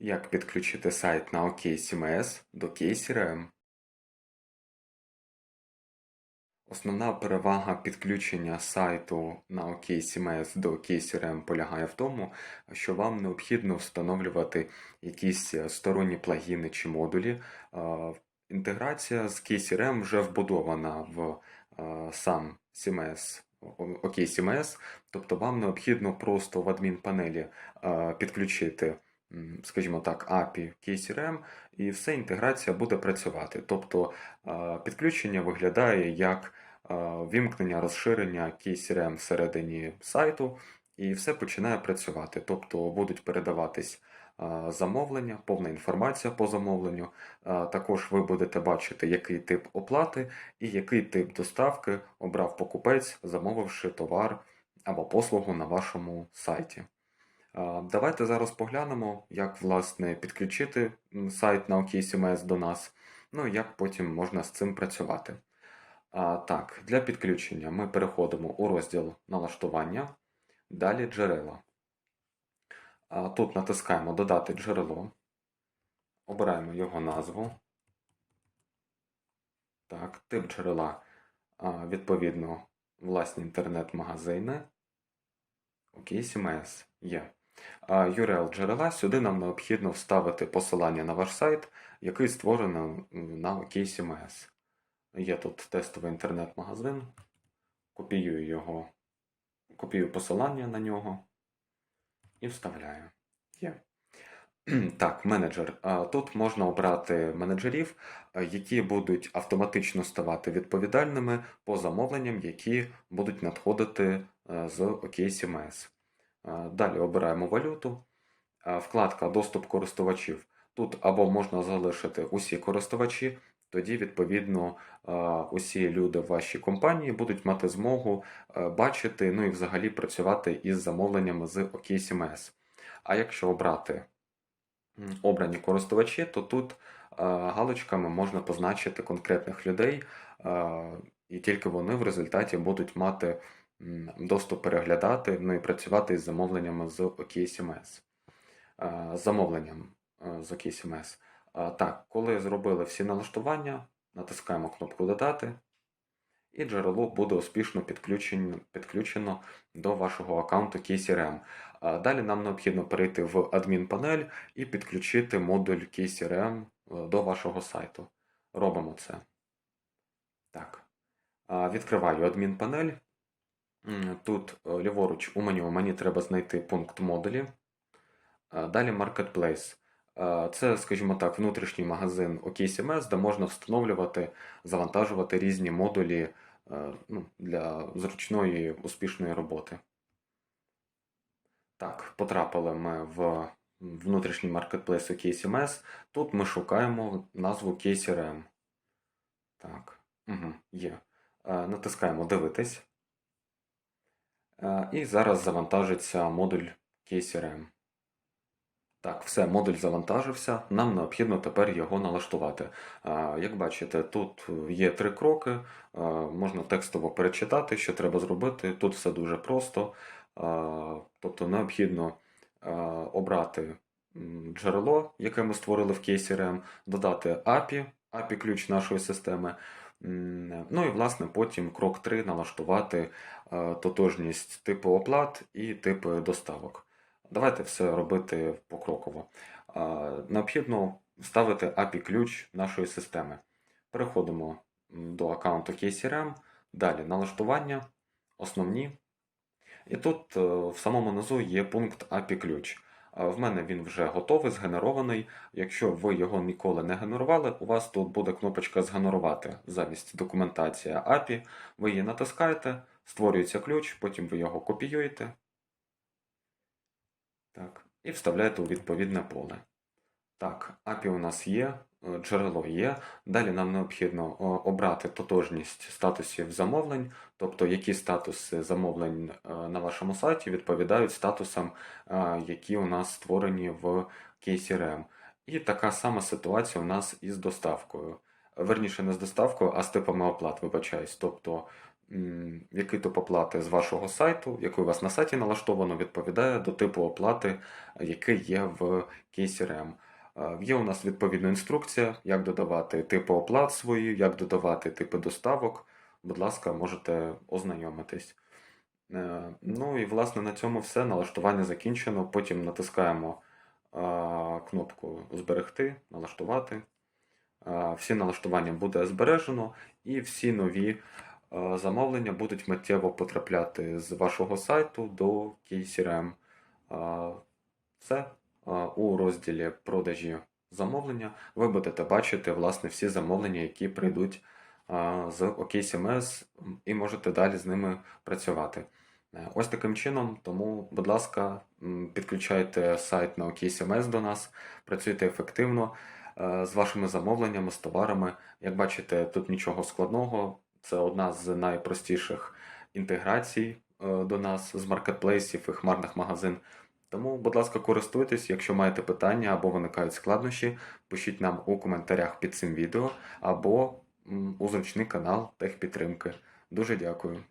Як підключити сайт на OKCMS до KCRM? Основна перевага підключення сайту на OKCMS до KCRM полягає в тому, що вам необхідно встановлювати якісь сторонні плагіни чи модулі. Інтеграція з KCRM вже вбудована в е, сам CMS, OKCMS, тобто вам необхідно просто в адмінпанелі е, підключити скажімо так, API KCRM, і все інтеграція буде працювати. Тобто е, підключення виглядає як е, вімкнення розширення KCRM всередині сайту, і все починає працювати. Тобто будуть передаватись е, замовлення, повна інформація по замовленню. Також ви будете бачити, який тип оплати і який тип доставки обрав покупець, замовивши товар або послугу на вашому сайті. Давайте зараз поглянемо, як власне підключити сайт на OKCMS до нас, ну і як потім можна з цим працювати. Так, для підключення ми переходимо у розділ налаштування, далі джерела. Тут натискаємо Додати джерело, обираємо його назву. Так, тип джерела, відповідно, власні інтернет-магазини. OKCMS є. А URL джерела сюди нам необхідно вставити посилання на ваш сайт, який створено на на OKCMS. Є тут тестовий інтернет-магазин. Копіюю його, копіюю посилання на нього і вставляю. Є. Так, менеджер. Тут можна обрати менеджерів, які будуть автоматично ставати відповідальними по замовленням, які будуть надходити е, з OKCMS. Далі обираємо валюту. Вкладка Доступ користувачів. Тут або можна залишити усі користувачі, тоді, відповідно, усі люди в вашій компанії будуть мати змогу е, бачити, ну і взагалі працювати із замовленнями з OKCMS. А якщо обрати обрані користувачі, то тут е, галочками можна позначити конкретних людей, е, і тільки вони в результаті будуть мати доступ переглядати, ну і працювати із замовленнями з OKCMS. Е, Замовленням з OKCMS. Е, Так, коли зробили всі налаштування, натискаємо кнопку Додати, і джерело буде успішно підключено, підключено до вашого аккаунту KCRM. Далі нам необхідно перейти в адмінпанель і підключити модуль KCRM е, до вашого сайту. Робимо це. Так. Відкриваю адмінпанель. Тут е, ліворуч у меню мені треба знайти пункт модулі. Далі Marketplace. Це, скажімо так, внутрішній магазин OKCMS, де можна встановлювати, завантажувати різні модулі е, ну, для зручної успішної роботи. Так, потрапили ми в внутрішній маркетплейс OKCMS. Тут ми шукаємо назву KCRM. Так, угу, є. Е, Натискаємо Дивитись. Е, І зараз завантажиться модуль KCRM. Так, все, модуль завантажився. Нам необхідно тепер його налаштувати. Як бачите, тут є три кроки. Можна текстово перечитати, що треба зробити. Тут все дуже просто. Тобто необхідно обрати джерело, яке ми створили в KCRM, додати API, API ключ нашої системи. Ну і власне потім крок 3 налаштувати тотожність типу оплат і типи доставок. Давайте все робити покроково. Необхідно вставити API-ключ нашої системи. Переходимо до аккаунту KCRM, далі налаштування, основні. І тут е, в самому низу є пункт API-ключ. В мене він вже готовий, згенерований. Якщо ви його ніколи не генерували, у вас тут буде кнопочка Згенерувати замість документація API. Ви її натискаєте, створюється ключ, потім ви його копіюєте. Так, і вставляєте у відповідне поле. Так, API у нас є, е, джерело є. Далі нам необхідно обрати тотожність статусів замовлень, тобто які статуси замовлень е, на вашому сайті відповідають статусам, е, які у нас створені в KCRM. І така сама ситуація у нас із доставкою. Верніше, не з доставкою, а з типами оплат, вибачаюсь. Тобто який тип оплати з вашого сайту, який у вас на сайті налаштовано, відповідає до типу оплати, е, який є в KCRM. Е, Є у нас відповідна інструкція, як додавати типи оплат свої, як додавати типи доставок. Будь ласка, можете ознайомитись. Е, Ну і власне на цьому все. Налаштування закінчено. Потім натискаємо кнопку Зберегти, налаштувати. Всі налаштування буде збережено, і всі нові замовлення будуть миттєво потрапляти з вашого сайту до KCRM. А, Все у розділі продажі замовлення ви будете бачити власне всі замовлення, які прийдуть з OKCMS, і можете далі з ними працювати. Е, Ось таким чином, тому, будь ласка, підключайте сайт на OKCMS до нас, працюйте ефективно е, з вашими замовленнями, з товарами. Як бачите, тут нічого складного, це одна з найпростіших інтеграцій е, до нас з маркетплейсів і хмарних магазин. Тому, будь ласка, користуйтесь, якщо маєте питання або виникають складнощі, пишіть нам у коментарях під цим відео або у зручний канал техпідтримки. Дуже дякую.